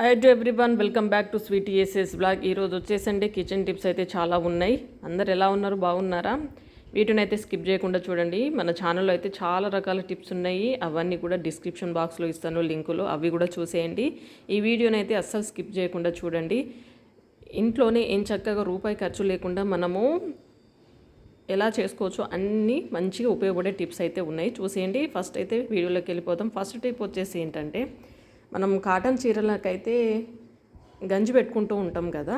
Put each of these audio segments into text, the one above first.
Hi to everyone welcome back to sweet aces blog ఈరోజు వచ్చేసండి. Kitchen tips అయితే చాలా ఉన్నాయి. అందరు ఎలా ఉన్నారు? బాగున్నారా? వీటిని అయితే స్కిప్ చేయకుండా చూడండి. మన ఛానల్లో అయితే చాలా రకాల టిప్స్ ఉన్నాయి. అవన్నీ కూడా డిస్క్రిప్షన్ బాక్స్లో ఇస్తాను లింకులు అవి కూడా చూసేయండి. ఈ వీడియోని అయితే అస్సలు స్కిప్ చేయకుండా చూడండి. ఇంట్లోనే ఏం చక్కగా రూపాయి ఖర్చు లేకుండా మనము ఎలా చేసుకోవచ్చు అన్నీ మంచిగా ఉపయోగపడే టిప్స్ అయితే ఉన్నాయి. చూసేయండి. ఫస్ట్ అయితే వీడియోలోకి వెళ్ళిపోతాం ఫస్ట్ టిప్ వచ్చేసి ఏంటంటే మనం కాటన్ చీరలకైతే గంజి పెట్టుకుంటూ ఉంటాం కదా.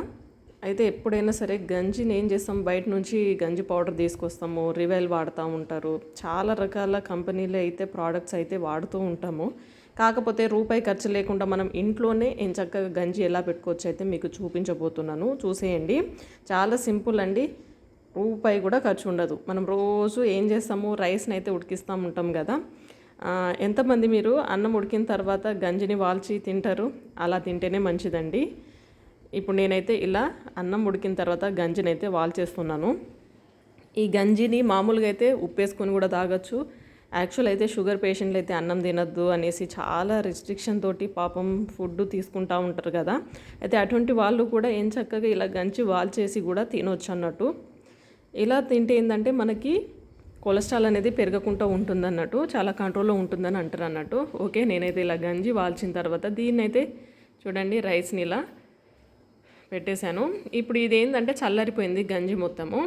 అయితే ఎప్పుడైనా సరే గంజిని ఏం చేస్తాం? బయట నుంచి గంజి పౌడర్ తీసుకొస్తాము రివైల్ వాడుతూ ఉంటారు. చాలా రకాల కంపెనీలు అయితే ప్రోడక్ట్స్ అయితే వాడుతూ ఉంటాము. కాకపోతే రూపాయి ఖర్చు లేకుండా మనం ఇంట్లోనే ఏం చక్కగా గంజి ఎలా పెట్టుకోవచ్చు అయితే మీకు చూపించబోతున్నాను. చూసేయండి. చాలా సింపుల్ అండి. రూపాయి కూడా ఖర్చు ఉండదు. మనం రోజు ఏం చేస్తాము? రైస్ని అయితే ఉడికిస్తూ ఉంటాం కదా. ఎంతమంది మీరు అన్నం ఉడికిన తర్వాత గంజిని వాల్చి తింటారు? అలా తింటేనే మంచిదండి. ఇప్పుడు నేనైతే ఇలా అన్నం ఉడికిన తర్వాత గంజిని అయితే వాల్చేస్తున్నాను. ఈ గంజిని మామూలుగా అయితే ఉప్పేసుకొని కూడా తాగొచ్చు. యాక్చువల్ అయితే షుగర్ పేషెంట్లు అయితే అన్నం తినద్దు అనేసి చాలా రిస్ట్రిక్షన్ తోటి పాపం ఫుడ్ తీసుకుంటూ ఉంటారు కదా. అయితే అటువంటి వాళ్ళు కూడా ఏం చక్కగా ఇలా గంజి వాల్చేసి కూడా తినొచ్చు అన్నట్టు. ఇలా తింటే ఏంటంటే మనకి కొలెస్ట్రాల్ అనేది పెరగకుండా ఉంటుంది అన్నట్టు చాలా కంట్రోల్లో ఉంటుందని అంటారు అన్నట్టు ఓకే నేనైతే ఇలా గంజి వాల్చిన తర్వాత దీన్నైతే అయితే చూడండి రైస్ని ఇలా పెట్టేశాను. ఇప్పుడు ఇది ఏంటంటే చల్లారిపోయింది గంజి మొత్తము.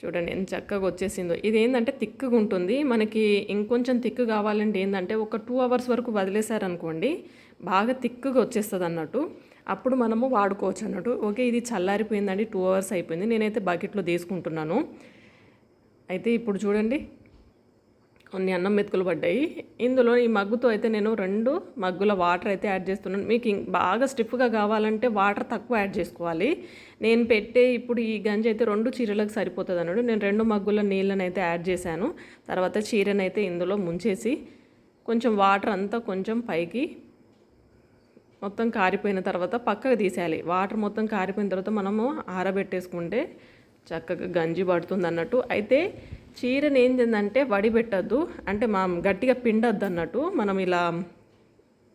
చూడండి ఎంత చక్కగా వచ్చేసిందో. ఇది ఏంటంటే తిక్కుగా ఉంటుంది. మనకి ఇంకొంచెం తిక్కు కావాలంటే ఏంటంటే ఒక టూ అవర్స్ వరకు వదిలేశారనుకోండి బాగా తిక్కుగా వచ్చేస్తుంది అన్నట్టు అప్పుడు మనము వాడుకోవచ్చు అన్నట్టు ఓకే ఇది చల్లారిపోయిందండి టూ అవర్స్ అయిపోయింది. నేనైతే బకెట్లో తీసుకుంటున్నాను. అయితే ఇప్పుడు చూడండి. కొన్ని అన్నం మెతుకులు పడ్డాయి. ఇందులో ఈ మగ్గుతో అయితే నేను రెండు మగ్గుల వాటర్ అయితే యాడ్ చేస్తున్నాను. మీకు బాగా స్టిఫ్గా కావాలంటే వాటర్ తక్కువ యాడ్ చేసుకోవాలి. నేను పెట్టే ఇప్పుడు ఈ గంజి అయితే రెండు చీరలకు సరిపోతుంది అన్నాడు. నేను రెండు మగ్గుల నీళ్ళని అయితే యాడ్ చేశాను. తర్వాత చీరని అయితే ఇందులో ముంచేసి కొంచెం వాటర్ అంతా కొంచెం పైకి మొత్తం కారిపోయిన తర్వాత పక్కకు తీసేయాలి. వాటర్ మొత్తం కారిపోయిన తర్వాత మనము ఆరబెట్టేసుకుంటే చక్కగా గంజి పడుతుంది అన్నట్టు అయితే చీరని ఏం చేద్దంటే వడి పెట్టద్దు అంటే మా గట్టిగా పిండొద్దు అన్నట్టు మనం ఇలా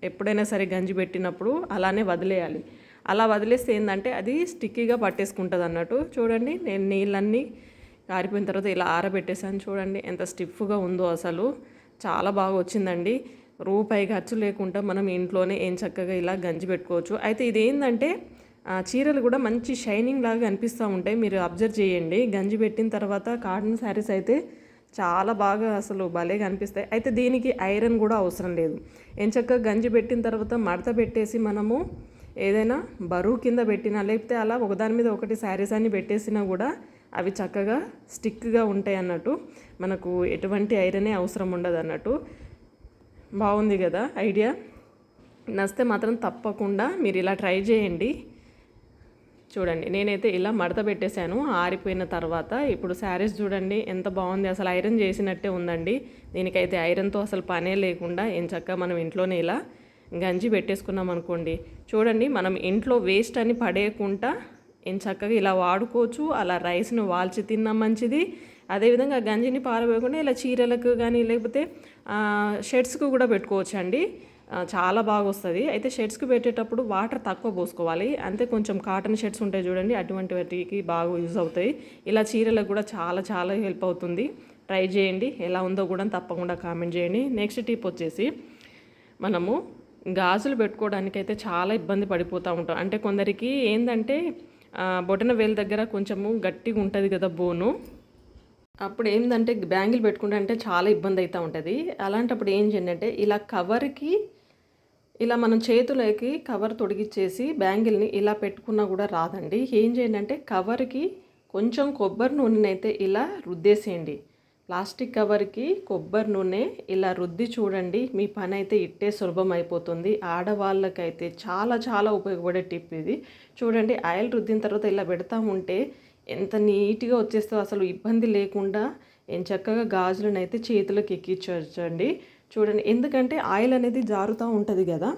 ఎప్పుడైనా సరే గంజి పెట్టినప్పుడు అలానే వదిలేయాలి. అలా వదిలేస్తే ఏంటంటే అది స్టిక్కీగా పట్టేసుకుంటుంది అన్నట్టు చూడండి నేను నీళ్ళన్నీ కారిపోయిన తర్వాత ఇలా ఆరబెట్టేసాను చూడండి ఎంత స్టిఫ్గా ఉందో అసలు. చాలా బాగా వచ్చిందండి. రూపాయి ఖర్చు లేకుండా మనం ఇంట్లోనే ఏం చక్కగా ఇలా గంజి పెట్టుకోవచ్చు. అయితే ఇది ఏంటంటే చీరలు కూడా మంచి షైనింగ్ లాగా అనిపిస్తూ ఉంటాయి. మీరు అబ్జర్వ్ చేయండి. గంజి పెట్టిన తర్వాత కాటన్ శారీస్ అయితే చాలా బాగా అసలు భలే కనిపిస్తాయి అయితే దీనికి ఐరన్ కూడా అవసరం లేదు. ఎంచక్క గంజి పెట్టిన తర్వాత మడత పెట్టేసి మనము ఏదైనా బరువు కింద పెట్టినా లేకపోతే అలా ఒకదాని మీద ఒకటి శారీస్ అన్ని పెట్టేసినా కూడా అవి చక్కగా స్టిక్గా ఉంటాయి అన్నట్టు మనకు ఎటువంటి ఐరనే అవసరం ఉండదు అన్నట్టు బాగుంది కదా ఐడియా. నచ్చితే మాత్రం తప్పకుండా మీరు ఇలా ట్రై చేయండి. చూడండి నేనైతే ఇలా మడత పెట్టేశాను. ఆరిపోయిన తర్వాత ఇప్పుడు శారీస్ చూడండి ఎంత బాగుంది. అసలు ఐరన్ చేసినట్టే ఉందండి. దీనికైతే ఐరన్తో అసలు పనే లేకుండా ఏం చక్కగా మనం ఇంట్లోనే ఇలా గంజి పెట్టేసుకున్నాం అనుకోండి. చూడండి మనం ఇంట్లో వేస్ట్ అని పడేయకుండా ఏం చక్కగా ఇలా వాడుకోవచ్చు. అలా రైస్ను వాల్చి తిన్నా మంచిది. అదేవిధంగా గంజిని పారవేయకుండా ఇలా చీరలకు కానీ లేకపోతే షర్ట్స్కు కూడా పెట్టుకోవచ్చు అండి చాలా బాగా వస్తుంది అయితే షర్ట్స్కి పెట్టేటప్పుడు వాటర్ తక్కువ పోసుకోవాలి. అంతే కొంచెం కాటన్ షర్ట్స్ ఉంటాయి చూడండి అటువంటి వాటికి బాగా యూజ్ అవుతాయి. ఇలా చీరలకు కూడా చాలా చాలా హెల్ప్ అవుతుంది. ట్రై చేయండి. ఎలా ఉందో కూడా తప్పకుండా కామెంట్ చేయండి. నెక్స్ట్ టిప్ వచ్చేసి మనము గాజులు పెట్టుకోవడానికి అయితే చాలా ఇబ్బంది పడిపోతూ ఉంటాం. అంటే కొందరికి ఏంటంటే బొటన వేలు దగ్గర కొంచెము గట్టిగా ఉంటుంది కదా బోను. అప్పుడు ఏంటంటే బ్యాంగిల్ పెట్టుకుంటే అంటే చాలా ఇబ్బంది అవుతూ ఉంటుంది. అలాంటప్పుడు ఏం చేయండి అంటే ఇలా కవర్కి ఇలా మనం చేతులకి కవర్ తొడిగిచ్చేసి బ్యాంగిల్ని ఇలా పెట్టుకున్నా కూడా రాదండి. ఏం చేయండి అంటే కవర్కి కొంచెం కొబ్బరి నూనెని అయితే ఇలా రుద్దేసేయండి. ప్లాస్టిక్ కవర్కి కొబ్బరి నూనె ఇలా రుద్ది చూడండి. మీ పని అయితే ఇట్టే సులభం అయిపోతుంది. ఆడవాళ్ళకైతే చాలా చాలా ఉపయోగపడే టిప్ ఇది. చూడండి ఆయిల్ రుద్దిన తర్వాత ఇలా పెడతా ఉంటే ఎంత నీట్గా వచ్చేస్తే అసలు ఇబ్బంది లేకుండా ఏం చక్కగా గాజులను అయితే చేతులకు ఎక్కించవచ్చండి చూడండి. ఎందుకంటే ఆయిల్ అనేది జారుతూ ఉంటుంది కదా.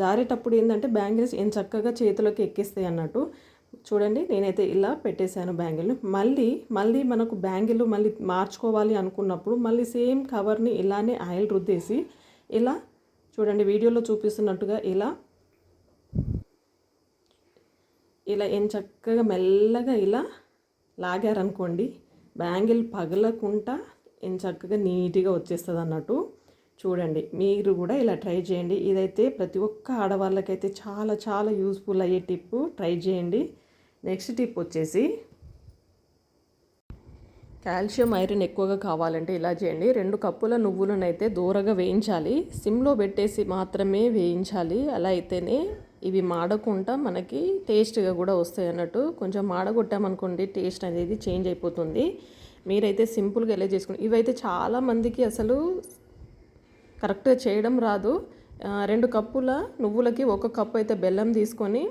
జారేటప్పుడు ఏంటంటే బ్యాంగిల్స్ ఏం చక్కగా చేతులకు ఎక్కిస్తాయి అన్నట్టు. చూడండి నేనైతే ఇలా పెట్టేశాను బ్యాంగిల్ మళ్ళీ మళ్ళీ మనకు బ్యాంగిల్ మళ్ళీ మార్చుకోవాలి అనుకున్నప్పుడు మళ్ళీ సేమ్ కవర్ని ఇలానే ఆయిల్ రుద్దేసి ఇలా చూడండి వీడియోలో చూపిస్తున్నట్టుగా ఇలా ఇలా ఏం చక్కగా మెల్లగా ఇలా లాగారనుకోండి బ్యాంగిల్ పగలకుండా ఏం చక్కగా నీట్గా వచ్చేస్తుంది అన్నట్టు చూడండి మీరు కూడా ఇలా ట్రై చేయండి. ఇదైతే ప్రతి ఒక్క ఆడవాళ్ళకైతే చాలా చాలా యూస్ఫుల్ అయ్యే టిప్పు. ట్రై చేయండి. నెక్స్ట్ టిప్ వచ్చేసి కాల్షియం ఐరన్ ఎక్కువగా కావాలంటే ఇలా చేయండి. రెండు కప్పుల నువ్వులనైతే దూరగా వేయించాలి. సిమ్లో పెట్టేసి మాత్రమే వేయించాలి. అలా అయితేనే ఇవి మాడకుండా మనకి టేస్ట్గా కూడా వస్తాయి అన్నట్టు. కొంచెం మాడగొట్టామనుకోండి టేస్ట్ అనేది చేంజ్ అయిపోతుంది. మీరైతే సింపుల్గా ఎలా చేసుకుని ఇవైతే చాలామందికి అసలు కరెక్ట్గా చేయడం రాదు. రెండు కప్పుల నువ్వులకి ఒక కప్పు అయితే బెల్లం తీసుకొని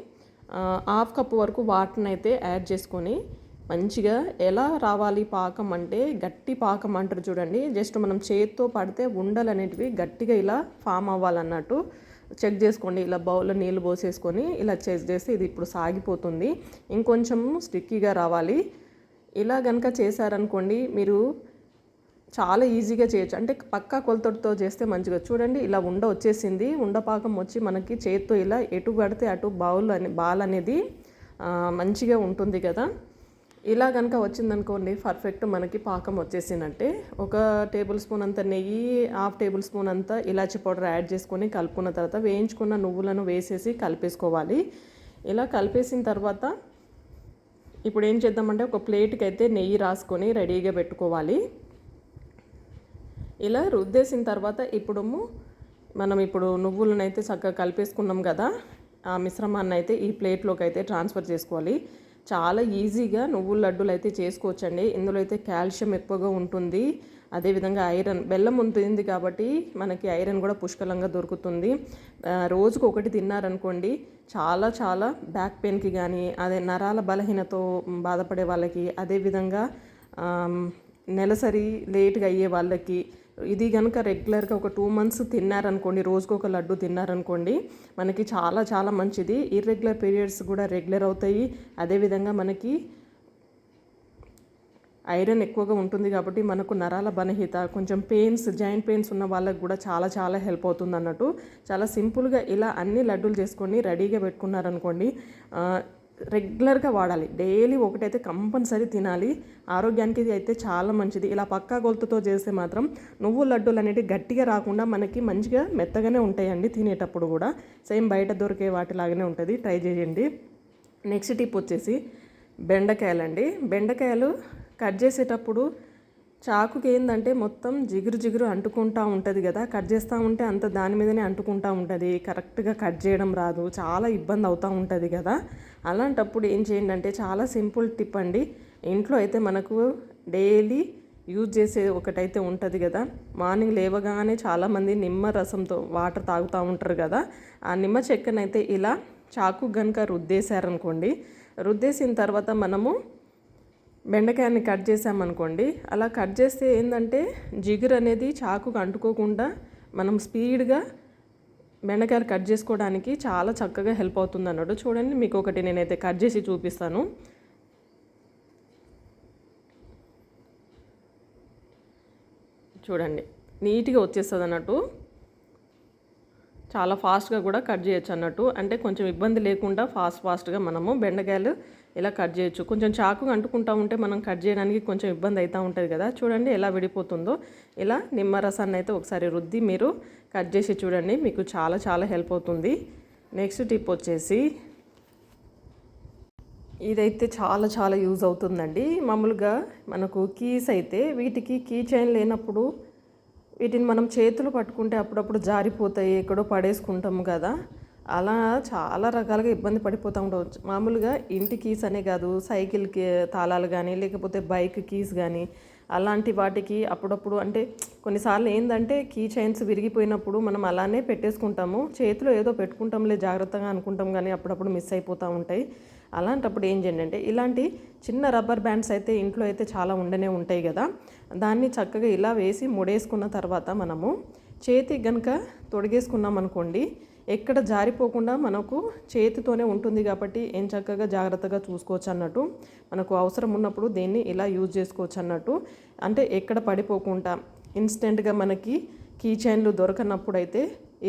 హాఫ్ కప్పు వరకు వాటర్ని అయితే యాడ్ చేసుకొని మంచిగా ఎలా రావాలి పాకం అంటే గట్టి పాకం అంటారు చూడండి. జస్ట్ మనం చేత్తో పడితే ఉండలు అనేటివి గట్టిగా ఇలా ఫామ్ అవ్వాలన్నట్టు చెక్ చేసుకోండి. ఇలా బౌల్లో నీళ్ళు పోసేసుకొని ఇలా చెక్ చేస్తే ఇది ఇప్పుడు సాగిపోతుంది. ఇంకొంచెం స్టిక్కీగా రావాలి. ఇలా కనుక చేశారనుకోండి మీరు చాలా ఈజీగా చేయొచ్చు. అంటే పక్కా కొలతడితో చేస్తే మంచిగా చూడండి ఇలా ఉండ వచ్చేసింది. ఉండపాకం వచ్చి మనకి చేత్తో ఇలా ఎటు పడితే అటు బౌల్ అని బాల్ అనేది మంచిగా ఉంటుంది కదా. ఇలా కనుక వచ్చిందనుకోండి పర్ఫెక్ట్ మనకి పాకం వచ్చేసినట్టే ఒక టేబుల్ స్పూన్ అంత నెయ్యి హాఫ్ టేబుల్ స్పూన్ అంతా ఇలాచి పౌడర్ యాడ్ చేసుకొని కలుపుకున్న తర్వాత వేయించుకున్న నువ్వులను వేసేసి కలిపేసుకోవాలి. ఇలా కలిపేసిన తర్వాత ఇప్పుడు ఏం చేద్దామంటే ఒక ప్లేట్కి అయితే నెయ్యి రాసుకొని రెడీగా పెట్టుకోవాలి. ఇలా రుద్దేసిన తర్వాత ఇప్పుడు మనం ఇప్పుడు నువ్వులను అయితే చక్కగా కలిపేసుకున్నాం కదా ఆ మిశ్రమాన్ని అయితే ఈ ప్లేట్లోకి అయితే ట్రాన్స్ఫర్ చేసుకోవాలి. చాలా ఈజీగా నువ్వుల లడ్డూలు అయితే చేసుకోవచ్చండి. ఇందులో అయితే కాల్షియం ఎక్కువగా ఉంటుంది. అదేవిధంగా ఐరన్ బెల్లం ఉంటుంది కాబట్టి మనకి ఐరన్ కూడా పుష్కలంగా దొరుకుతుంది. రోజుకు ఒకటి తిన్నారనుకోండి చాలా చాలా బ్యాక్ పెయిన్కి కానీ అదే నరాల బలహీనతో బాధపడే వాళ్ళకి అదేవిధంగా నెలసరి లేట్గా అయ్యే వాళ్ళకి ఇది కనుక రెగ్యులర్గా ఒక టూ మంత్స్ తిన్నారనుకోండి రోజుకు ఒక లడ్డు తిన్నారనుకోండి మనకి చాలా చాలా మంచిది. ఇర్రెగ్యులర్ పీరియడ్స్ కూడా రెగ్యులర్ అవుతాయి. అదేవిధంగా మనకి ఐరన్ ఎక్కువగా ఉంటుంది కాబట్టి మనకు నరాల బలహీత కొంచెం పెయిన్స్ జాయింట్ పెయిన్స్ ఉన్న వాళ్ళకు కూడా చాలా చాలా హెల్ప్ అవుతుంది అన్నట్టు చాలా సింపుల్గా ఇలా అన్ని లడ్డూలు చేసుకొని రెడీగా పెట్టుకున్నారనుకోండి రెగ్యులర్గా వాడాలి. డైలీ ఒకటైతే కంపల్సరీ తినాలి. ఆరోగ్యానికి అయితే చాలా మంచిది. ఇలా పక్కా గొలుతుతో చేస్తే మాత్రం నువ్వు లడ్డూలు అనేవి గట్టిగా రాకుండా మనకి మంచిగా మెత్తగానే ఉంటాయండి తినేటప్పుడు కూడా. సేమ్ బయట దొరికే వాటిలాగానే ఉంటుంది. ట్రై చేయండి. నెక్స్ట్ టిప్ వచ్చేసి బెండకాయలండి. బెండకాయలు కట్ చేసేటప్పుడు చాకుకి ఏంటంటే మొత్తం జిగురు జిగురు అంటుకుంటా ఉంటుంది కదా. కట్ చేస్తూ ఉంటే అంత దాని మీదనే అంటుకుంటా ఉంటుంది. కరెక్ట్గా కట్ చేయడం రాదు. చాలా ఇబ్బంది అవుతూ ఉంటుంది కదా. అలాంటప్పుడు ఏం చేయండి అంటే చాలా సింపుల్ టిప్ అండి. ఇంట్లో అయితే మనకు డైలీ యూజ్ చేసే ఒకటైతే ఉంటుంది కదా. మార్నింగ్ లేవగానే చాలామంది నిమ్మ రసంతో వాటర్ తాగుతూ ఉంటారు కదా. ఆ నిమ్మ చెక్కనైతే ఇలా చాకు కనుక రుద్దేశారనుకోండి రుద్దేసిన తర్వాత మనము బెండకాయని కట్ చేసామనుకోండి అలా కట్ చేస్తే ఏంటంటే జిగురు అనేది చాకుకు అంటుకోకుండా మనం స్పీడ్గా బెండకాయలు కట్ చేసుకోవడానికి చాలా చక్కగా హెల్ప్ అవుతుంది అన్నట్టు చూడండి మీకు ఒకటి నేనైతే కట్ చేసి చూపిస్తాను. చూడండి నీట్గా వచ్చేస్తుంది అన్నట్టు చాలా ఫాస్ట్గా కూడా కట్ చేయొచ్చు అన్నట్టు అంటే కొంచెం ఇబ్బంది లేకుండా ఫాస్ట్ ఫాస్ట్గా మనము బెండకాయలు ఇలా కట్ చేయొచ్చు? కొంచెం చాకు అంటుకుంటా ఉంటే మనం కట్ చేయడానికి కొంచెం ఇబ్బంది అవుతూ ఉంటుంది కదా. చూడండి ఎలా విడిపోతుందో. ఇలా నిమ్మరసాన్ని అయితే ఒకసారి రుద్ది మీరు కట్ చేసి చూడండి. మీకు చాలా చాలా హెల్ప్ అవుతుంది. నెక్స్ట్ టిప్ వచ్చేసి ఇదైతే చాలా చాలా యూజ్ అవుతుందండి. మామూలుగా మనకు కీస్ అయితే వీటికి కీ చైన్ లేనప్పుడు వీటిని మనం చేతులు పట్టుకుంటే అప్పుడప్పుడు జారిపోతాయి ఎక్కడో పడేసుకుంటాము కదా. అలా చాలా రకాలుగా ఇబ్బంది పడిపోతూ ఉండవచ్చు. మామూలుగా ఇంటి కీస్ అనే కాదు సైకిల్కి తాళాలు కానీ లేకపోతే బైక్ కీస్ కానీ అలాంటి వాటికి అప్పుడప్పుడు అంటే కొన్నిసార్లు ఏంటంటే కీ చైన్స్ విరిగిపోయినప్పుడు మనం అలానే పెట్టేసుకుంటాము. చేతిలో ఏదో పెట్టుకుంటాంలే జాగ్రత్తగా అనుకుంటాం కానీ అప్పుడప్పుడు మిస్ అయిపోతూ ఉంటాయి. అలాంటప్పుడు ఏం చేయండి అంటే ఇలాంటి చిన్న రబ్బర్ బ్యాండ్స్ అయితే ఇంట్లో అయితే చాలా ఉండనే ఉంటాయి కదా. దాన్ని చక్కగా ఇలా వేసి ముడేసుకున్న తర్వాత మనము చేతికి కనుక తొడిగేసుకున్నాం అనుకోండి ఎక్కడ జారిపోకుండా మనకు చేతితోనే ఉంటుంది కాబట్టి ఏం చక్కగా జాగ్రత్తగా చూసుకోవచ్చు అన్నట్టు. మనకు అవసరం ఉన్నప్పుడు దీన్ని ఇలా యూజ్ చేసుకోవచ్చు అన్నట్టు. అంటే ఎక్కడ పడిపోకుండా ఇన్స్టెంట్గా మనకి కీ చైన్లు దొరకనప్పుడు అయితే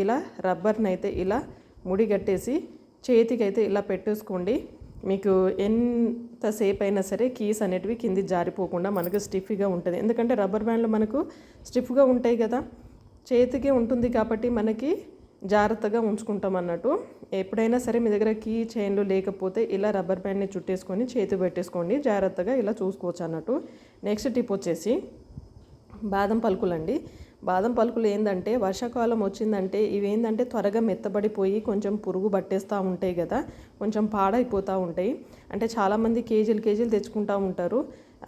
ఇలా రబ్బర్ని అయితే ఇలా ముడి కట్టేసి చేతికి అయితే ఇలా పెట్టేసుకోండి. మీకు ఎంతసేపు అయినా సరే కీస్ అనేటివి కింది జారిపోకుండా మనకు స్టిఫ్గా ఉంటుంది. ఎందుకంటే రబ్బర్ బ్యాండ్లు మనకు స్టిఫ్గా ఉంటాయి కదా. చేతికే ఉంటుంది కాబట్టి మనకి జాగ్రత్తగా ఉంచుకుంటాం అన్నట్టు ఎప్పుడైనా సరే మీ దగ్గర కీ చైన్లు లేకపోతే ఇలా రబ్బర్ బ్యాండ్ని చుట్టేసుకొని చేతి పెట్టేసుకోండి. జాగ్రత్తగా ఇలా చూసుకోవచ్చు అన్నట్టు నెక్స్ట్ టిప్ వచ్చేసి బాదం పలుకులండి. బాదం పలుకులు ఏంటంటే వర్షాకాలం వచ్చిందంటే ఇవి ఏంటంటే త్వరగా మెత్తబడిపోయి కొంచెం పురుగు పట్టేస్తూ ఉంటాయి కదా. కొంచెం పాడైపోతూ ఉంటాయి. అంటే చాలామంది కేజీలు కేజీలు తెచ్చుకుంటూ ఉంటారు.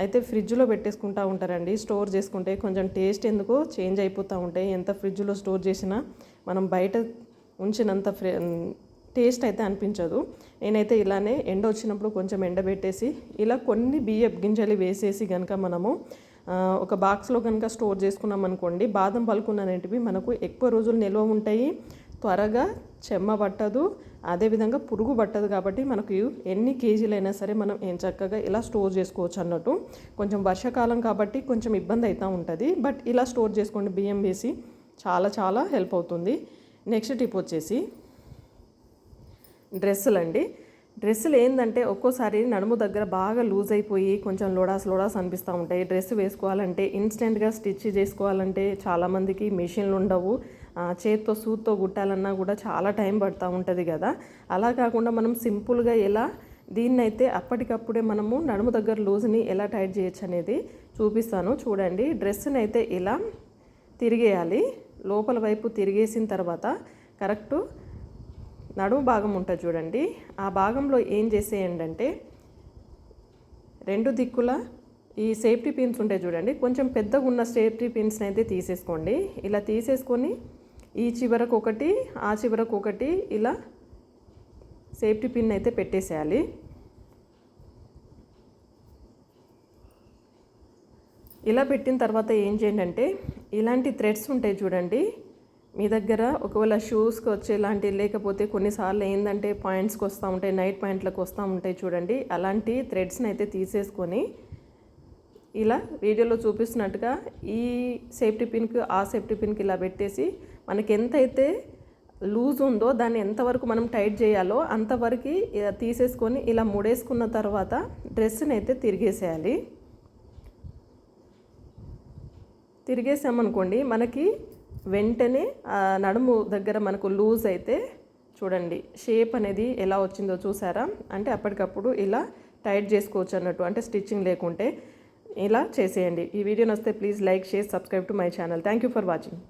అయితే ఫ్రిడ్జ్లో పెట్టేసుకుంటూ ఉంటారండి. స్టోర్ చేసుకుంటే కొంచెం టేస్ట్ ఎందుకో చేంజ్ అయిపోతూ ఉంటాయి. ఎంత ఫ్రిడ్జ్లో స్టోర్ చేసినా మనం బయట ఉంచినంత ఫ్రె టేస్ట్ అయితే అనిపించదు. నేనైతే ఇలానే ఎండ వచ్చినప్పుడు కొంచెం ఎండబెట్టేసి ఇలా కొన్ని బియ్యపు గింజలు వేసేసి కనుక మనము ఒక బాక్స్లో కనుక స్టోర్ చేసుకున్నాం అనుకోండి బాదం పలుకున్న అనేటివి మనకు ఎక్కువ రోజులు నిల్వ ఉంటాయి. త్వరగా చెమ్మ పట్టదు. అదేవిధంగా పురుగు పట్టదు కాబట్టి మనకు ఎన్ని కేజీలైనా సరే మనం ఏం చక్కగా ఇలా స్టోర్ చేసుకోవచ్చు అన్నట్టు. కొంచెం వర్షాకాలం కాబట్టి కొంచెం ఇబ్బంది అవుతూ ఉంటుంది. బట్ ఇలా స్టోర్ చేసుకోండి బియ్యం వేసి చాలా చాలా హెల్ప్ అవుతుంది. నెక్స్ట్ టిప్ వచ్చేసి డ్రెస్సులు అండి. డ్రెస్సులు ఏంటంటే ఒక్కోసారి నడుము దగ్గర బాగా లూజ్ అయిపోయి కొంచెం లోడాస్ లోడాస్ అనిపిస్తూ ఉంటాయి. డ్రెస్ వేసుకోవాలంటే ఇన్స్టెంట్గా స్టిచ్ చేసుకోవాలంటే చాలామందికి మిషన్లు ఉండవు. చేత్తో సూత్తో కుట్టాలన్నా కూడా చాలా టైం పడుతూ ఉంటుంది కదా. అలా కాకుండా మనం సింపుల్గా ఎలా దీన్నైతే అప్పటికప్పుడే మనము నడుము దగ్గర లూజ్ని ఎలా టైట్ చేయొచ్చు అనేది చూపిస్తాను. చూడండి డ్రెస్ని అయితే ఇలా తిరిగేయాలి. లోపల వైపు తిరిగేసిన తర్వాత కరెక్టు నడుము భాగం ఉంటుంది చూడండి. ఆ భాగంలో ఏం చేసేయండి అంటే రెండు దిక్కుల ఈ సేఫ్టీ పిన్స్ ఉంటాయి చూడండి. కొంచెం పెద్దగా ఉన్న సేఫ్టీ పిన్స్ని అయితే తీసేసుకోండి. ఇలా తీసేసుకొని ఈ చివరకు ఒకటి ఆ చివరకు ఒకటి ఇలా సేఫ్టీ పిన్ అయితే పెట్టేసేయాలి. ఇలా పెట్టిన తర్వాత ఏం చేయండి అంటే ఇలాంటి థ్రెడ్స్ ఉంటాయి చూడండి. మీ దగ్గర ఒకవేళ షూస్కి వచ్చేలాంటి లేకపోతే కొన్నిసార్లు ఏంటంటే పాయింట్స్కి వస్తూ ఉంటాయి నైట్ పాయింట్లకు వస్తూ ఉంటాయి చూడండి. అలాంటి థ్రెడ్స్ని అయితే తీసేసుకొని ఇలా వీడియోలో చూపిస్తున్నట్టుగా ఈ సేఫ్టీ పిన్కి ఆ సేఫ్టీ పిన్కి ఇలా పెట్టేసి మనకి ఎంతైతే లూజ్ ఉందో దాన్ని ఎంతవరకు మనం టైట్ చేయాలో అంతవరకు తీసేసుకొని ఇలా ముడేసుకున్న తర్వాత డ్రెస్ని అయితే తిరిగేసేయాలి. తిరిగేసామనుకోండి మనకి వెంటనే నడుము దగ్గర మనకు లూజ్ అయితే చూడండి షేప్ అనేది ఎలా వచ్చిందో చూసారా? అంటే అప్పటికప్పుడు ఇలా టైట్ చేసుకోవచ్చు అన్నట్టు అంటే స్టిచ్చింగ్ లేకుంటే. ఇలా చేసేయండి. ఈ వీడియో వస్తే please like share subscribe to my channel. Thank you for watching